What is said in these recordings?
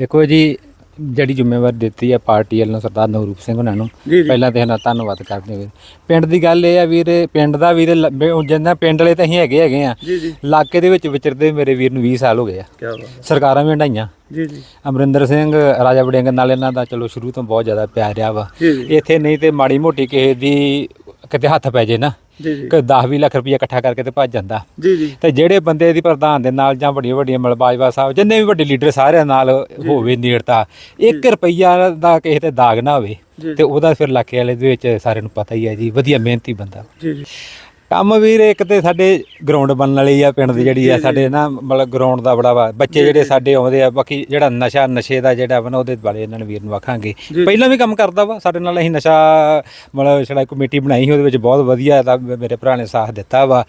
ਦੇਖੋ ਜੀ ਜਿਹੜੀ ਜ਼ਿੰਮੇਵਾਰੀ ਦਿੱਤੀ ਹੈ ਪਾਰਟੀ ਵੱਲੋਂ ਸਰਦਾਰ ਨਵਰੂਪ ਸਿੰਘ ਉਹਨਾਂ ਨੂੰ ਜੀ, ਜੀ। ਪਹਿਲਾਂ ਤੇ ਇਹਨਾਂ ਦਾ ਧੰਨਵਾਦ ਕਰਦੇ ਹਾਂ। ਪਿੰਡ ਦੀ ਗੱਲ ਇਹ ਆ ਵੀਰ ਪਿੰਡ ਦਾ ਵੀਰ ਜਿੰਨਾ ਪਿੰਡ ਵਾਲੇ ਤਾਂ ਅਸੀਂ ਹੈਗੇ ਹੈਗੇ ਆ। ਜੀ ਜੀ। ਇਲਾਕੇ ਦੇ ਵਿੱਚ ਵਿਚਰਦੇ ਮੇਰੇ ਵੀਰ ਨੂੰ 20 ਸਾਲ ਹੋ ਗਏ ਆ। ਕੀ ਬਾਤ ਸਰਕਾਰਾਂ ਵੀ ਹੰਡਾਈਆਂ ਜੀ ਜੀ। ਅਮਰਿੰਦਰ ਸਿੰਘ ਰਾਜਾ ਵੜਿੰਗ ਨਾਲ ਇਹਨਾਂ ਦਾ ਚਲੋ ਸ਼ੁਰੂ ਤੋਂ ਬਹੁਤ ਜ਼ਿਆਦਾ ਪਿਆਰ ਰਿਹਾ ਵਾ। ਜੀ ਜੀ। ਇੱਥੇ ਨਹੀਂ ਤੇ ਮਾੜੀ ਮੋਟੀ ਕਿਸੇ ਦੀ ਕਿਤੇ ਹੱਥ ਪੈ ਜੇ ਨਾ ਜੀ ਜੀ। ਕਿ 10 ਲੱਖ ਰੁਪਇਆ ਇਕੱਠਾ ਕਰਕੇ ਤੇ ਭੱਜ ਜਾਂਦਾ। ਜੀ ਜੀ। ਤੇ ਜਿਹੜੇ ਬੰਦੇ ਦੀ ਪ੍ਰਧਾਨ ਦੇ ਨਾਲ ਜਾਂ ਵੱਡੀਆਂ ਵੱਡੀਆਂ ਮਲਬਾਜਵਾ ਸਾਹਿਬ ਜਿੰਨੇ ਵੀ ਵੱਡੇ ਲੀਡਰ ਸਾਰਿਆਂ ਨਾਲ ਹੋਵੇ ਨੇੜਤਾ 1 ਰੁਪਈਆ ਦਾ ਕਿਸੇ ਤੇ ਦਾਗ ਨਾ ਹੋਵੇ। ਤੇ ਉਹਦਾ ਫਿਰ ਇਲਾਕੇ ਵਾਲੇ ਦੇ ਵਿੱਚ ਸਾਰਿਆਂ ਨੂੰ ਪਤਾ ਹੀ ਹੈ ਜੀ ਵਧੀਆ ਮਿਹਨਤੀ ਬੰਦਾ। ਜੀ ਜੀ। ਕੰਮ ਵੀਰ ਇੱਕ ਤੇ ਸਾਡੇ ਗਰਾਊਂਡ ਬਣਨ ਵਾਲੀ ਆ ਪਿੰਡ ਦੀ ਜਿਹੜੀ ਆ ਸਾਡੇ ਨਾ ਮਤਲਬ ਗਰਾਊਂਡ ਦਾ ਬੜਾ ਵਾ। ਬੱਚੇ ਜਿਹੜੇ ਸਾਡੇ ਆਉਂਦੇ ਆ ਬਾਕੀ ਜਿਹੜਾ ਨਸ਼ਾ ਨਸ਼ੇ ਦਾ ਜਿਹੜਾ ਵਾ ਨਾ ਉਹਦੇ ਬਾਰੇ ਇਹਨਾਂ ਨੂੰ ਵੀਰ ਨੂੰ ਆਖਾਂਗੇ। ਪਹਿਲਾਂ ਵੀ ਕੰਮ ਕਰਦਾ ਵਾ ਸਾਡੇ ਨਾਲ ਅਸੀਂ ਨਸ਼ਾ ਮਤਲਬ ਜਿਹੜਾ ਕਮੇਟੀ ਬਣਾਈ ਸੀ ਉਹਦੇ ਵਿੱਚ ਬਹੁਤ ਵਧੀਆ ਦਾ ਮੇਰੇ ਭਰਾ ਨੇ ਸਾਥ ਦਿੱਤਾ ਵਾ।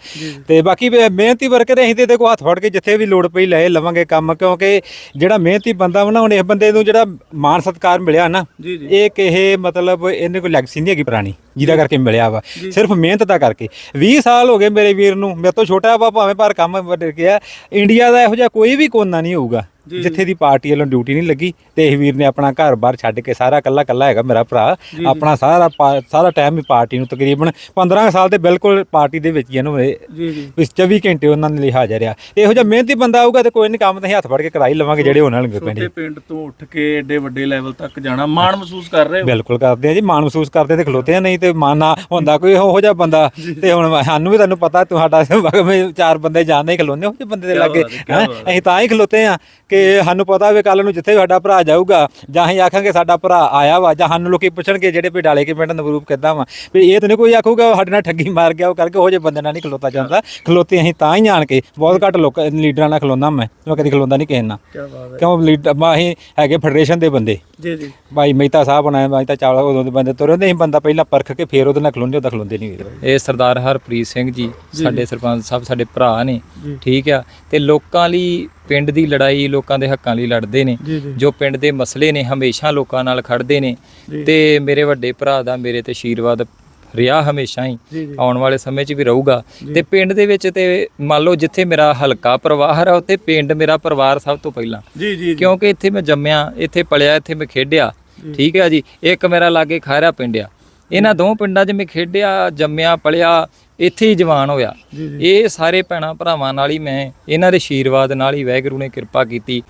ਤੇ ਬਾਕੀ ਮਿਹਨਤੀ ਵਰਕਰ ਅਸੀਂ ਤੇ ਕੋ ਹੱਥ ਫੜ ਕੇ ਜਿੱਥੇ ਵੀ ਲੋੜ ਪਈ ਲਏ ਲਵਾਂਗੇ ਕੰਮ ਕਿਉਂਕਿ ਜਿਹੜਾ ਮਿਹਨਤੀ ਬੰਦਾ ਵਾ ਹੁਣ ਇਸ ਬੰਦੇ ਨੂੰ ਜਿਹੜਾ ਮਾਨ ਸਤਕਾਰ ਮਿਲਿਆ ਨਾ ਇਹ ਕਿਸੇ ਮਤਲਬ ਇਹਨੇ ਕੋਈ ਲੈਗਸੀ ਨਹੀਂ ਹੈਗੀ ਪੁਰਾਣੀ। ਜਿਹਦਾ ਕਰਕੇ ਮਿਲਿਆ ਵਾ। ਸਿਰਫ ਮਿਹਨਤ ਦਾ ਕਰਕੇ। 20 ਸਾਲ ਹੋ ਗਏ ਮੇਰੇ ਵੀਰ ਨੂੰ। ਮੇਰੇ ਤੋਂ ਛੋਟਾ ਵਾ ਭਾਵੇਂ ਪਰ ਕੰਮ ਵੱਡ ਗਿਆ। ਇੰਡੀਆ ਦਾ ਇਹੋ ਜਿਹਾ ਕੋਈ ਵੀ ਕੋਨਾ ਨਹੀਂ ਹੋਊਗਾ। ਜਿੱਥੇ ਦੀ ਪਾਰਟੀ ਵੱਲੋਂ ਡਿਊਟੀ ਨਹੀਂ ਲੱਗੀ ਤੇ ਇਹ ਵੀਰ ਨੇ ਆਪਣਾ ਘਰ-ਬਾਰ ਛੱਡ ਕੇ ਸਾਰਾ ਕੱਲਾ ਕੱਲਾ ਹੈਗਾ ਮੇਰਾ ਭਰਾ। ਆਪਣਾ ਸਾਰਾ ਪਾ- ਸਾਰਾ ਟਾਈਮ ਹੀ ਪਾਰਟੀ ਨੂੰ ਤਕਰੀਬਨ 15 ਸਾਲ ਤੇ ਬਿਲਕੁਲ ਪਾਰਟੀ ਦੇ ਵਿੱਚ ਹੀ ਇਹਨੂੰ ਇਹ। ਜੀ ਜੀ। ਇਸ 24 ਘੰਟੇ ਉਹਨਾਂ ਦੇ ਲਈ ਹਾਜ਼ਰ ਆ। ਇਹੋ ਜਿਹਾ ਮਿਹਨਤੀ ਬੰਦਾ ਆਊਗਾ ਤੇ ਕੋਈ ਨਹੀਂ ਕੰਮ ਤਾਂ ਅਸੀਂ ਹੱਥ ਫੜ ਕੇ ਕਰਾਈ ਲਵਾਂਗੇ ਜਿਹੜੇ ਉਹਨਾਂ ਨੂੰ ਪਿੰਡ ਛੋਟੇ ਪਿੰਡ ਤੋਂ ਉੱਠ ਕੇ ਏਡੇ ਵੱਡੇ ਲੈਵਲ ਤੱਕ ਜਾਣਾ ਮਾਣ ਮਹਿਸੂਸ ਕਰ ਰਹੇ ਹੋ? ਬਿਲਕੁਲ ਕਰਦੇ ਆ ਜੀ ਮਾਣ ਮਹਿਸੂਸ ਕਰਦੇ ਤੇ ਖਲੋਤੇ ਆ ਨਹੀਂ ਤੇ ਮਾਨ ਨਾ ਹੁੰਦਾ ਕੋਈ ਉਹੋ ਜਿਹਾ ਬੰਦਾ। ਤੇ ਹੁਣ ਸਾਨੂੰ ਵੀ ਤੁਹਾਨੂੰ ਪਤਾ ਤੁਹਾਡਾ ਚਾਰ ਬੰਦੇ ਜਾਣਦੇ ਹੀ ਖਲੋਨੇ ਉਹ ਜਿਹੇ ਬੰਦੇ ਦੇ ਲਾਗੇ ਹੈ, ਅਸੀਂ ਤਾਂ ਹੀ ਖਲੋਤੇ ਆ ਕਿ ਸਾਨੂੰ ਪਤਾ ਵੀ ਕੱਲ ਨੂੰ ਜਿੱਥੇ ਵੀ ਸਾਡਾ ਭਰਾ ਜਾਊਗਾ ਜਾਂ ਅਸੀਂ ਆਖਾਂਗੇ ਸਾਡਾ ਭਰਾ ਆਇਆ ਵਾ ਜਾਂ ਸਾਨੂੰ ਲੋਕੀ ਪੁੱਛਣਗੇ ਜਿਹੜੇ ਵੀ ਡਾਲੇ ਕੇ ਪਿੰਡ ਨਵਰੂਪ ਕਿੱਦਾਂ ਵਾ। ਵੀ ਇਹ ਤਾਂ ਨਹੀਂ ਕੋਈ ਆਖੂਗਾ ਸਾਡੇ ਨਾਲ ਠੱਗੀ ਮਾਰ ਗਿਆ ਉਹ ਕਰਕੇ ਉਹ ਜੇ ਬੰਦੇ ਨਾਲ ਨਹੀਂ ਖਲੋਤਾ ਜਾਂਦਾ। ਖਲੋਤੇ ਅਸੀਂ ਤਾਂ ਹੀ ਜਾਣ ਕੇ ਬਹੁਤ ਘੱਟ ਲੋਕ ਲੀਡਰਾਂ ਨਾਲ ਖਲੋਂਦਾ ਮੈਂ ਮੈਂ ਕਦੀ ਖਲੋਂਦਾ ਨਹੀਂ ਕਿਸੇ ਨਾਲ। ਕੀ ਬਾਤ ਹੈ। ਕਿਉਂ ਲੀਡਰ ਮੈਂ ਅਸੀਂ ਹੈਗੇ ਫੈਡਰੇਸ਼ਨ ਦੇ ਬੰਦੇ। ਜੀ ਜੀ। ਭਾਈ ਮਹਿਤਾ ਸਾਹਿਬ ਬਣਾਏ ਮਹਿਤਾ ਚਾਵਲਾ ਉਦੋਂ ਦੇ ਬੰਦੇ ਤੁਰੇ ਹੁੰਦੇ ਸੀ ਬੰਦਾ ਪਹਿਲਾਂ ਪਰਖ ਕੇ ਫੇਰ ਉਹਦੇ ਨਾਲ ਖਲੋਂਦੇ ਉਹਦਾ ਖਲੋਂਦੇ ਨਹੀਂ ਵੀਰ ਇਹ ਸਰਦਾਰ ਹਰਪ੍ਰੀਤ ਸਿੰਘ ਜੀ ਸਾਡੇ ਸਰਪੰਚ ਸਾਹਿਬ ਸਾਡੇ ਭਰਾ ਨੇ। ਠੀਕ ਆ ਤੇ ਲੋਕਾਂ ਲਈ ਪਿੰਡ ਦੀ ਲੜਾਈ ਲੋਕਾਂ ਦੇ ਹੱਕਾਂ ਲਈ ਲੜਦੇ ਨੇ ਜੀ ਪਿੰਡ ਦੇ ਮਸਲੇ ਨੇ ਹਮੇਸ਼ਾ ਲੋਕਾਂ ਨਾਲ ਖੜਦੇ ਨੇ ਤੇ ਮੇਰੇ ਵੱਡੇ ਭਰਾ ਦਾ ਮੇਰੇ ਤੇ ਆਸ਼ੀਰਵਾਦ ਰਿਹਾ ਹਮੇਸ਼ਾ ਹੀ ਆਉਣ ਵਾਲੇ ਸਮੇਂ 'ਚ ਵੀ ਰਹੂਗਾ। ਤੇ ਪਿੰਡ ਦੇ ਵਿੱਚ ਤੇ ਮੰਨ ਲਓ ਜਿੱਥੇ ਮੇਰਾ ਹਲਕਾ ਪਰਿਵਾਰ ਆ ਉੱਥੇ ਪਿੰਡ ਮੇਰਾ ਪਰਿਵਾਰ ਸਭ ਤੋਂ ਪਹਿਲਾਂ। ਜੀ ਜੀ ਕਿਉਂਕਿ ਇੱਥੇ ਮੈਂ ਜੰਮਿਆ ਇੱਥੇ ਪਲਿਆ ਇੱਥੇ ਮੈਂ ਖੇਡਿਆ। ਠੀਕ ਹੈ ਜੀ ਇੱਕ ਮੇਰਾ ਲਾਗੇ ਖਾਰਾ ਪਿੰਡ ਆ। ਇਹਨਾਂ ਦੋ ਪਿੰਡਾਂ 'ਚ ਮੈਂ ਖੇਡਿਆ ਜੰਮਿਆ ਪਲਿਆ ਇੱਥੇ ਹੀ ਜਵਾਨ ਹੋਇਆ। ਇਹ ਸਾਰੇ ਭੈਣਾਂ ਭਰਾਵਾਂ ਨਾਲ ਹੀ ਮੈਂ ਇਹਨਾਂ ਦੇ ਆਸ਼ੀਰਵਾਦ ਨਾਲ ਹੀ ਵਾਹਿਗੁਰੂ ਨੇ ਕਿਰਪਾ ਕੀਤੀ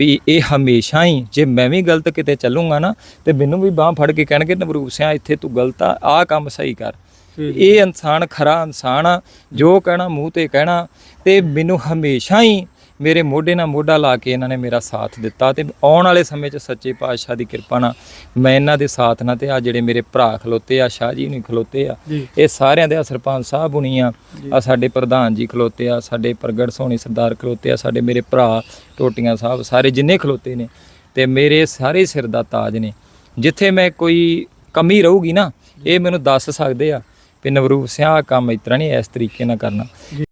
ਵੀ ਇਹ ਹਮੇਸ਼ਾ ਹੀ ਜੇ ਮੈਂ ਵੀ ਗਲਤ ਕਿਤੇ ਚੱਲੂੰਗਾ ਨਾ ਤੇ ਮੈਨੂੰ ਵੀ ਬਾਹ ਫੜ ਕੇ ਕਹਿਣਗੇ ਨਵਰੂਪ ਸਿਆ ਇੱਥੇ ਤੂੰ ਗਲਤ ਆ ਆਹ ਕੰਮ ਸਹੀ ਕਰ। ਇਹ ਇਨਸਾਨ ਖਰਾ ਇਨਸਾਨ ਆ ਜੋ ਕਹਿਣਾ ਮੂੰਹ ਤੇ ਕਹਿਣਾ ਤੇ ਮੈਨੂੰ ਹਮੇਸ਼ਾ ਹੀ ਮੇਰੇ ਮੋਢੇ ਨਾਲ ਮੋਢਾ ਲਾ ਕੇ ਇਹਨਾਂ ਨੇ ਮੇਰਾ ਸਾਥ ਦਿੱਤਾ ਤੇ ਆਉਣ ਵਾਲੇ ਸਮੇਂ 'ਚ ਸੱਚੇ ਪਾਤਸ਼ਾਹ ਦੀ ਕਿਰਪਾ ਨਾਲ ਮੈਂ ਇਹਨਾਂ ਦੇ ਸਾਥ ਨਾਲ ਤੇ ਆ ਜਿਹੜੇ ਮੇਰੇ ਭਰਾ ਖਲੋਤੇ ਆ ਸ਼ਾਹ ਜੀ ਨਹੀਂ ਖਲੋਤੇ ਆ। ਇਹ ਸਾਰਿਆਂ ਦੇ ਸਰਪੰਚ ਸਾਹਿਬ ਹੁਣੀ ਆ ਆ ਸਾਡੇ ਪ੍ਰਧਾਨ ਜੀ ਖਲੋਤੇ ਆ ਸਾਡੇ ਪ੍ਰਗਟ ਸੋਹਣੀ ਸਰਦਾਰ ਖਲੋਤੇ ਆ ਸਾਡੇ ਮੇਰੇ ਭਰਾ ਟੋਟੀਆਂ ਸਾਹਿਬ ਸਾਰੇ ਜਿੰਨੇ ਖਲੋਤੇ ਨੇ ਤੇ ਮੇਰੇ ਸਾਰੇ ਸਿਰ ਦਾ ਤਾਜ ਨੇ। ਜਿੱਥੇ ਮੈਂ ਕੋਈ ਕਮੀ ਰਹੂਗੀ ਨਾ ਇਹ ਮੈਨੂੰ ਦੱਸ ਸਕਦੇ ਆ ਵੀ ਨਵਰੂਪ ਸਿਆ ਕੰਮ ਇਸ ਤਰ੍ਹਾਂ ਨਹੀਂ ਇਸ ਤਰੀਕੇ ਨਾਲ ਕਰਨਾ।